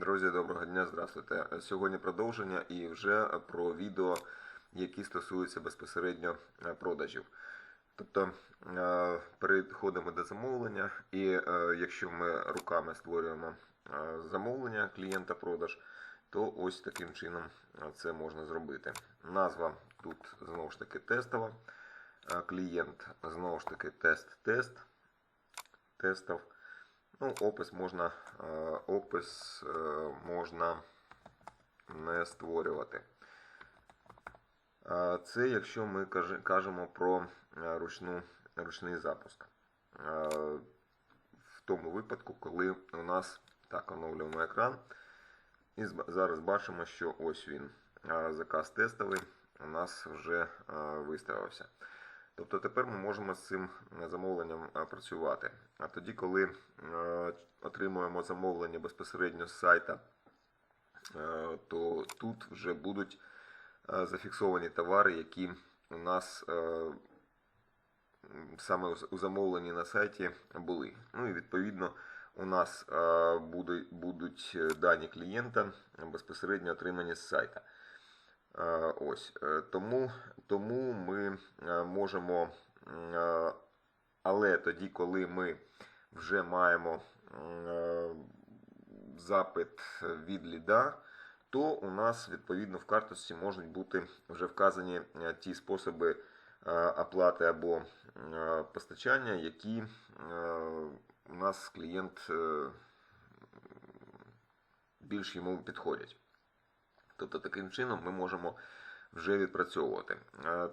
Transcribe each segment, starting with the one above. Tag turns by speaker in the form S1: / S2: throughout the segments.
S1: Друзі, доброго дня, здравствуйте. Сьогодні продовження і вже про відео, які стосуються безпосередньо е, продажів. Тобто е, переходимо до замовлення, і е, якщо ми руками створюємо замовлення клієнта продаж, то ось таким чином це можна зробити. Назва тут знову ж таки тестова. Клієнт знову ж таки тест-тест. Тестов. Ну, опис можна, е, опис е, можна не створювати. Е, Це якщо ми кажемо про ручну, ручний запуск. В тому випадку, коли у нас так оновлюємо екран. І зараз бачимо, що ось він, заказ тестовий, у нас вже виставився. Тобто тепер ми можемо з цим е, замовленням е, працювати. А тоді, коли е, отримуємо замовлення безпосередньо з сайта, то тут вже будуть зафіксовані товари, які у нас саме у- замовленні на сайті були. Ну і відповідно у нас будуть дані клієнта безпосередньо отримані з сайта. Е, Ось е, тому, тому ми е, можемо, але тоді, коли ми вже маємо запит від ліда, то у нас відповідно в карточці можуть бути вже вказані ті способи оплати або постачання, які у нас клієнт більш йому підходять. Тобто таким чином ми можемо вже відпрацьовувати.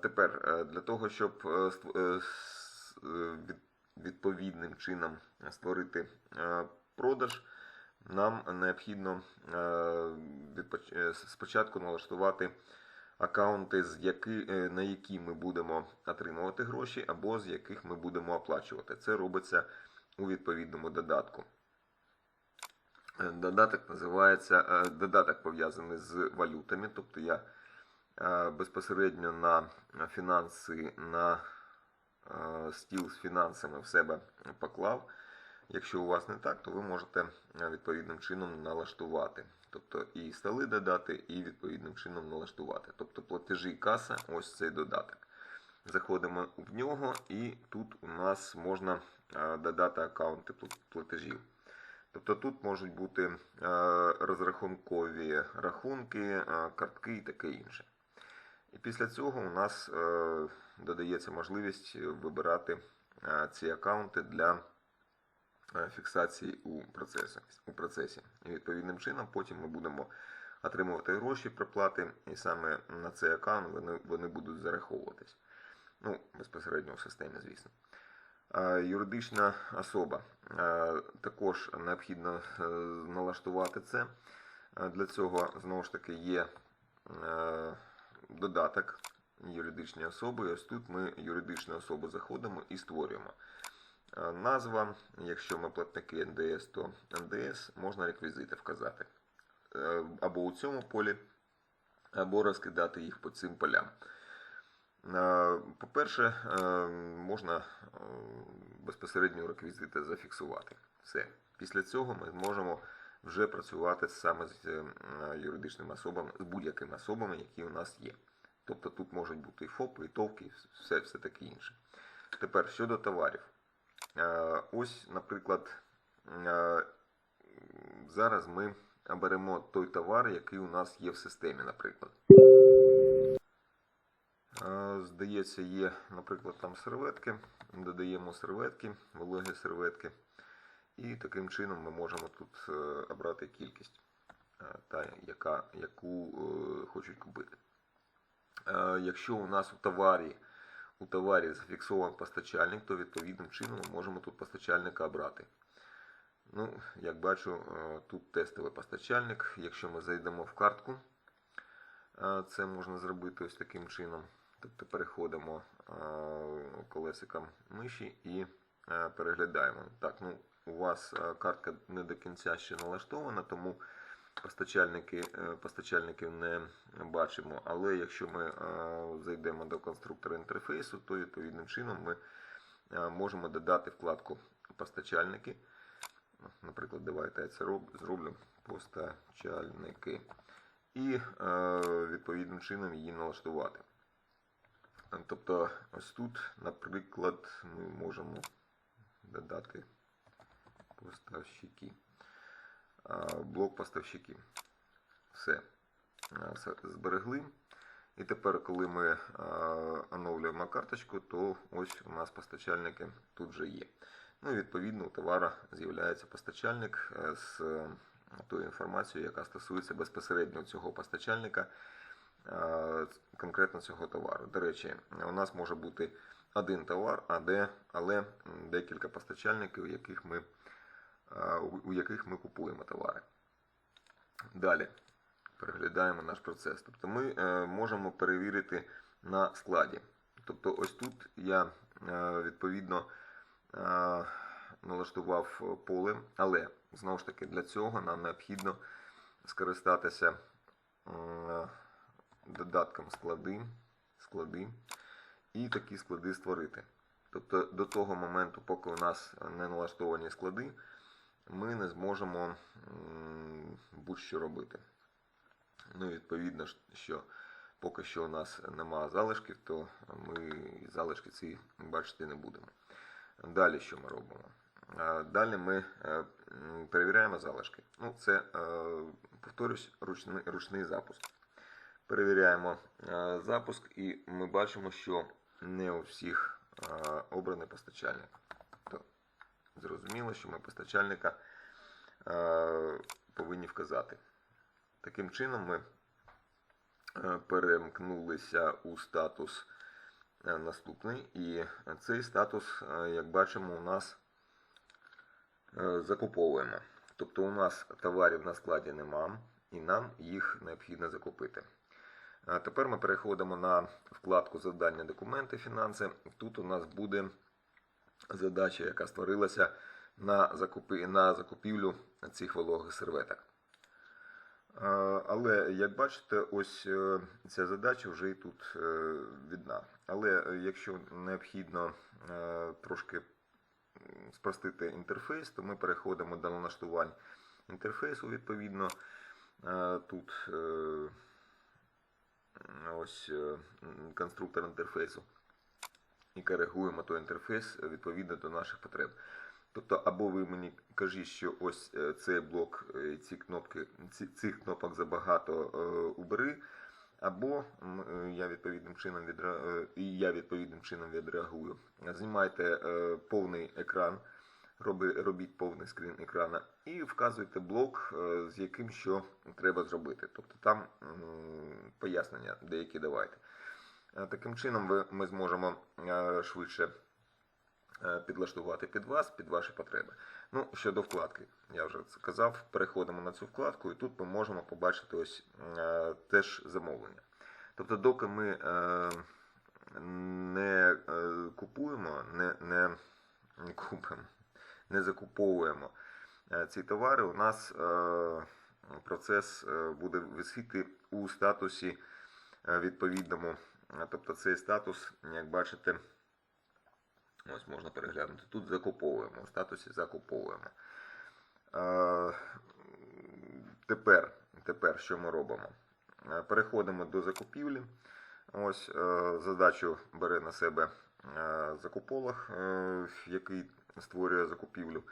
S1: Тепер е, для того, щоб е, е, відповідним чином створити продаж, нам необхідно спочатку налаштувати аккаунти, на які ми будемо отримувати гроші, або з яких ми будемо оплачувати. Це робиться у відповідному додатку. Е, Додаток називається е, додаток пов'язаний з валютами. Тобто я е, безпосередньо на фінанси, на стіл з фінансами в себе поклав. Якщо у вас не так, то ви можете відповідним чином налаштувати. Тобто і столи додати, і відповідним чином налаштувати. Тобто платежі каса, ось цей додаток. Заходимо в нього, і тут у нас можна додати аккаунти платежів. Тобто тут можуть бути е, розрахункові рахунки, е, картки і таке інше. І після цього у нас е, додається можливість вибирати ці аккаунти для фіксації у процесі. у процесі. І відповідним чином потім ми будемо отримувати гроші проплати, і саме на цей аккаунт вони, вони будуть зараховуватись. Ну, безпосередньо в системі, звісно. Юридична особа. Також необхідно е, налаштувати це. Для цього знову ж таки є е, додаток юридичні особи. І ось тут ми юридичну особу заходимо і створюємо. Назва, якщо ми платники НДС, то НДС можна реквізити вказати. Е, Або у цьому полі, або розкидати їх по цим полям. Е, По-перше, е, можна е, безпосередньо реквізити зафіксувати. Все. Після цього ми зможемо вже працювати саме з юридичними особами, з будь-якими особами, які у нас є. Тобто тут можуть бути і ФОПи, і ТОВки, і все, все таке інше. Тепер щодо товарів. Ось, наприклад, зараз ми беремо той товар, який у нас є в системі, наприклад. Е, Здається, є, наприклад, там серветки. Додаємо серветки, вологі серветки. І таким чином ми можемо тут е, обрати кількість, е, та, яка, яку хочуть купити. Якщо у нас у товарі, у товарі зафіксований постачальник, то відповідним чином ми можемо тут постачальника обрати. Ну, як бачу, тут тестовий постачальник. Якщо ми зайдемо в картку, це можна зробити ось таким чином. Тобто переходимо е, колесиком миші і е, переглядаємо. Так, ну, у вас е, картка не до кінця ще налаштована, тому постачальники, постачальників не бачимо. Але якщо ми зайдемо до конструктора інтерфейсу, то відповідним чином ми можемо додати вкладку постачальники. Наприклад, давайте я це зроблю постачальники. І відповідним чином її налаштувати. Тобто, ось тут, наприклад, ми можемо додати поставщики. Блок поставщики. Все. Зберегли. І тепер, коли ми оновлюємо карточку, то ось у нас постачальники тут вже є. Ну і відповідно у товара з'являється постачальник е, з е, тою інформацією, яка стосується безпосередньо цього постачальника, конкретно цього товару. До речі, у нас може бути один товар, але декілька постачальників, у яких ми, е, у- яких ми купуємо товари. Далі переглядаємо наш процес. Тобто ми е, можемо перевірити на складі. Тобто, ось тут я е, відповідно е, налаштував поле, але знову ж таки для цього нам необхідно скористатися е, додатком склади, склади і такі склади створити. Тобто до того моменту, поки у нас не налаштовані склади, ми не зможемо будь-що робити. Ну, відповідно, що поки що у нас нема залишків, то ми залишки ці бачити не будемо. Далі що ми робимо? Далі ми е, перевіряємо залишки. Ну, це, е, повторюсь, ручний, ручний запуск. Перевіряємо е, запуск, і ми бачимо, що не у всіх е, обраний постачальник. То зрозуміло, що ми постачальника е, повинні вказати. Таким чином ми перемкнулися у статус наступний, і цей статус, як бачимо, у нас закуповуємо. Тобто у нас товарів на складі нема, і нам їх необхідно закупити. Тепер ми переходимо на вкладку Завдання документи фінанси. Тут у нас буде задача, яка створилася на, на закупівлю цих вологих серветок. Але, як бачите, ось е, ця задача вже і тут е, відна. Але е, якщо необхідно трошки спростити інтерфейс, то ми переходимо до налаштувань інтерфейсу відповідно. Тут ось е, конструктор інтерфейсу і коригуємо той інтерфейс е, відповідно до наших потреб. Тобто, або ви мені кажіть, що ось е, цей блок, е, ці кнопки, ці, цих кнопок забагато е, убери, або е, я відповідним чином відре... е, я відповідним чином відреагую. Знімайте е, повний екран, робіть повний скрін екрана і вказуйте блок, е, з яким що треба зробити. Тобто там пояснення деякі давайте. Е, Таким чином ми зможемо е, швидше підлаштувати під вас, під ваші потреби. Ну, щодо вкладки, я вже це казав, переходимо на цю вкладку, і тут ми можемо побачити ось теж замовлення. Тобто, доки ми не купуємо, не, не купимо, не закуповуємо е, ці товари, у нас е, процес е, буде висіти у статусі відповідному. Тобто цей статус, як бачите, ось можна переглянути. Тут закуповуємо, у статусі закуповуємо. Тепер, тепер що ми робимо? Переходимо до закупівлі. Ось задачу бере на себе закуполог, який створює закупівлю.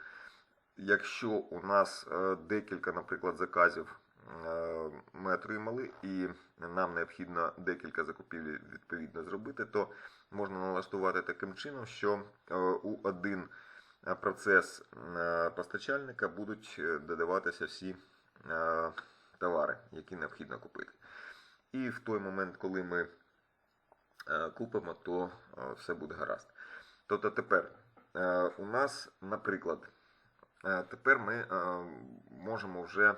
S1: Якщо у нас е, декілька, наприклад, заказів е, ми отримали, і нам необхідно декілька закупівель відповідно зробити, то можна налаштувати таким чином, що е, у один процес постачальника будуть додаватися всі товари, які необхідно купити. І в той момент, коли ми купимо, то все буде гаразд. Тобто тепер у нас, наприклад, е, тепер ми е, можемо вже е,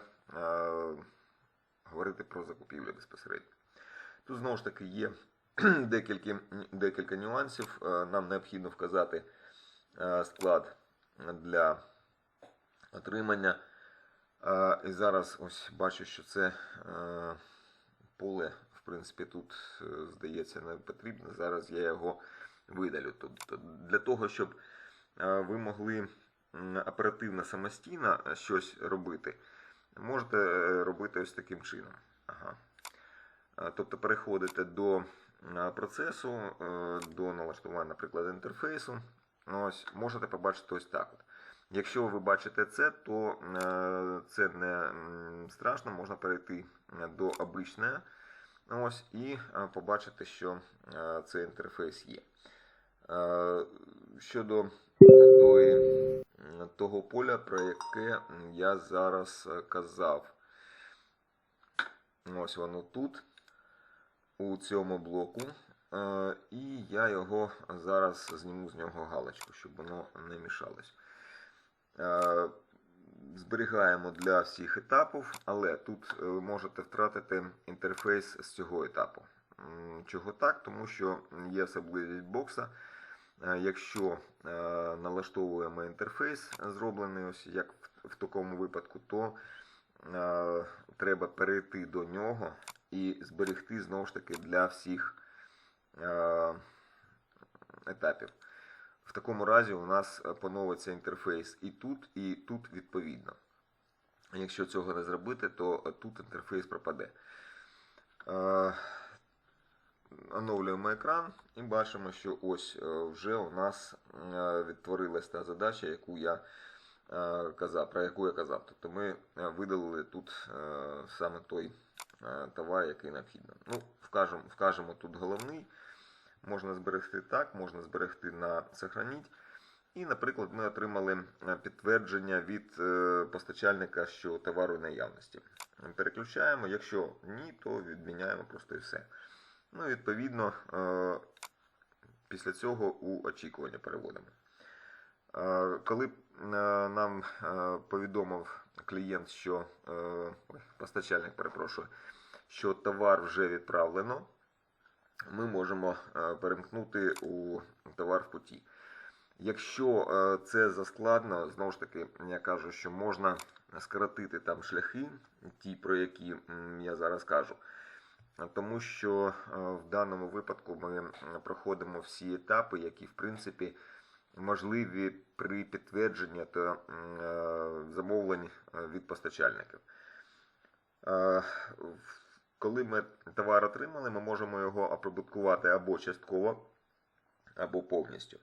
S1: говорити про закупівлю безпосередньо. Тут знову ж таки є декілька, декілька нюансів. Е, Нам необхідно вказати е, склад для отримання. Е, І зараз ось бачу, що це е, поле, в принципі, тут, е, здається, не потрібно. Зараз я його видалю. Тобто для того, щоб е, ви могли оперативно самостійно щось робити, можете е, робити ось таким чином. Ага. Е, Тобто переходите до е, процесу, е, до налаштування, наприклад, інтерфейсу. Ось, можете побачити ось так. От. Якщо ви бачите це, то е, це не страшно, можна перейти е, до обичне ось, і е, побачити, що е, цей інтерфейс є. Е, Щодо тої, того поля, про яке я зараз е, казав. Ось воно тут, у цьому блоку. Е, І я його зараз зніму з нього галочку, щоб воно не мішалось. Е, Зберігаємо для всіх етапів, але тут е, ви можете втратити інтерфейс з цього етапу. Чого так? Тому що є особливість бокса. Е, Якщо е, налаштовуємо інтерфейс, зроблений ось як в, такому випадку, то е, треба перейти до нього і зберегти знову ж таки для всіх е, етапів. В такому разі у нас е, поновиться інтерфейс і тут, і тут відповідно. Якщо цього не зробити, то е, тут інтерфейс пропаде. Оновлюємо екран і бачимо, що ось е, вже у нас е, відтворилась та задача, яку я е, казав, про яку я казав. Тобто ми видалили тут саме той товар, який необхідно. Ну, вкажемо, вкажемо тут головний. Можна зберегти так, можна зберегти на сохраніть. І, наприклад, ми отримали підтвердження від постачальника, що товару наявності. Переключаємо, якщо ні, то відміняємо просто і все. Ну, відповідно, е, після цього у очікування переводимо. Е, Коли е, нам повідомив клієнт, що постачальник, перепрошую, що товар вже відправлено, ми можемо перемкнути у товар в путі. Якщо це заскладно, знову ж таки, я кажу, що можна скоротити там шляхи, ті, про які я зараз кажу. Тому що е, в даному випадку ми проходимо всі етапи, які в принципі можливі при підтвердженні та е, замовлень е, від постачальників. Коли ми товар отримали, ми можемо його оприбуткувати або частково, або повністю.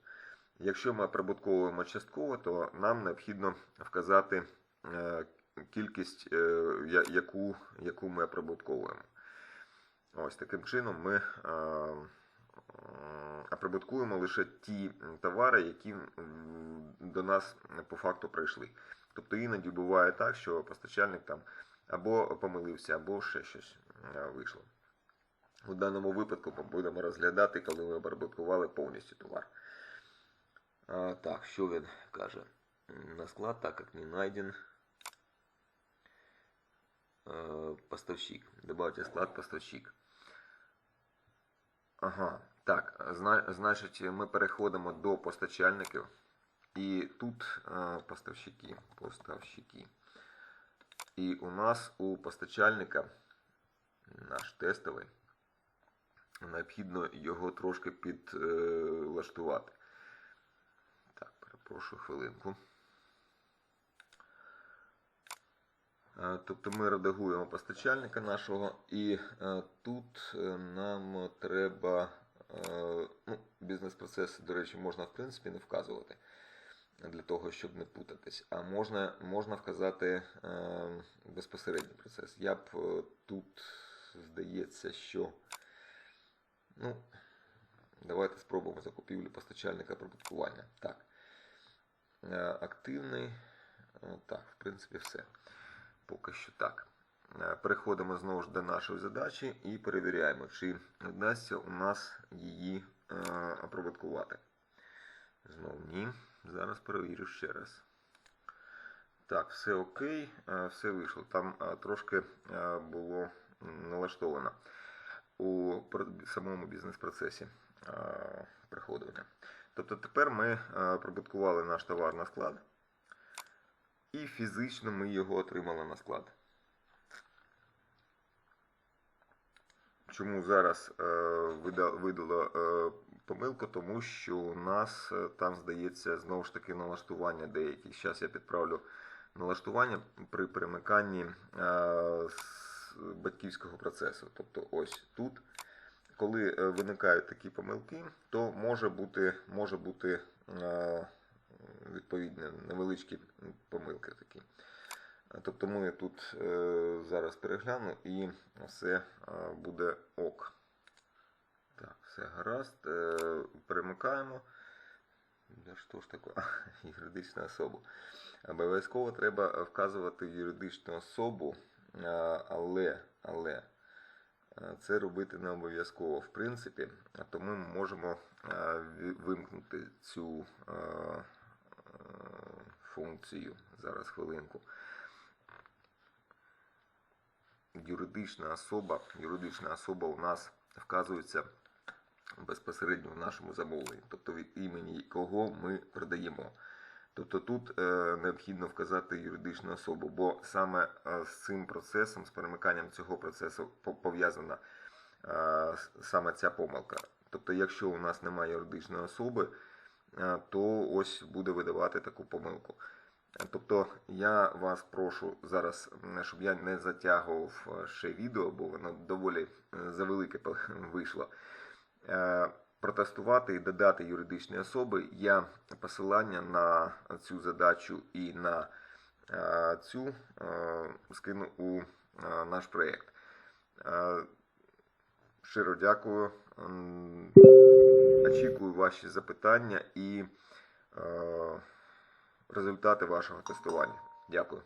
S1: Якщо ми оприбутковуємо частково, то нам необхідно вказати кількість, яку ми оприбутковуємо. Ось таким чином ми е, оприбуткуємо лише ті товари, які до нас по факту прийшли. Тобто іноді буває так, що постачальник там або помилився, або ще щось е, вийшло. У даному випадку ми будемо розглядати, коли ми оприбуткували повністю товар. А, так, що він каже? На склад, так як не найден э, поставщик. Добавьте склад поставщик. Ага, так, зна, значить, ми переходимо до постачальників. І тут е, поставщики, поставщики. І у нас у постачальника наш тестовий. Необхідно його трошки підлаштувати. Так, перепрошую хвилинку. Е, Тобто ми редагуємо постачальника нашого, і е, тут е, нам треба е, ну, бізнес-процеси, до речі, можна в принципі не вказувати для того, щоб не путатись. А можна, можна вказати е, безпосередній процес. Я б е, тут здається, що ну, давайте спробуємо закупівлю постачальника прибуткування. Так. Е, Активний. Е, Так, в принципі, все. Поки що так. Е, Переходимо знову ж до нашої задачі і перевіряємо, чи вдасться у нас її е, оприбуткувати. Знову ні. Зараз перевірю ще раз. Так, все окей, е, все вийшло. Там трошки було налаштовано у самому бізнес-процесі приходування. Тобто тепер ми прибуткували наш товар на склад, і фізично ми його отримали на склад. Чому зараз е, видало е, помилку? Тому що у нас е, там здається знову ж таки налаштування деякі. Зараз я підправлю налаштування при перемиканні е, з батьківського процесу. Тобто ось тут, коли е, виникають такі помилки, то може бути, може бути е, відповідні невеличкі помилки такі. Тобто ми тут е, зараз перегляну і все е, буде ок. Так, все гаразд. Е, перемикаємо. Да що ж таке? А, Юридичну особу. Обов'язково треба вказувати юридичну особу, але, але це робити не обов'язково в принципі, тому ми можемо вимкнути цю функцію. Зараз хвилинку. Юридична особа, юридична особа у нас вказується безпосередньо в нашому замовленні, тобто від імені кого ми продаємо. Тобто тут е, необхідно вказати юридичну особу, бо саме е, з цим процесом, з перемиканням цього процесу пов'язана е, саме ця помилка. Тобто, якщо у нас немає юридичної особи, то ось буде видавати таку помилку. Е, Тобто я вас прошу зараз, щоб я не затягував е, ще відео, бо воно доволі е, завелике вийшло. Е, Протестувати і додати юридичні особи. Я посилання на цю задачу і на е, цю е, скину у е, наш проєкт. Е, Щиро дякую. Очікую ваші запитання і е, результати вашого тестування. Дякую.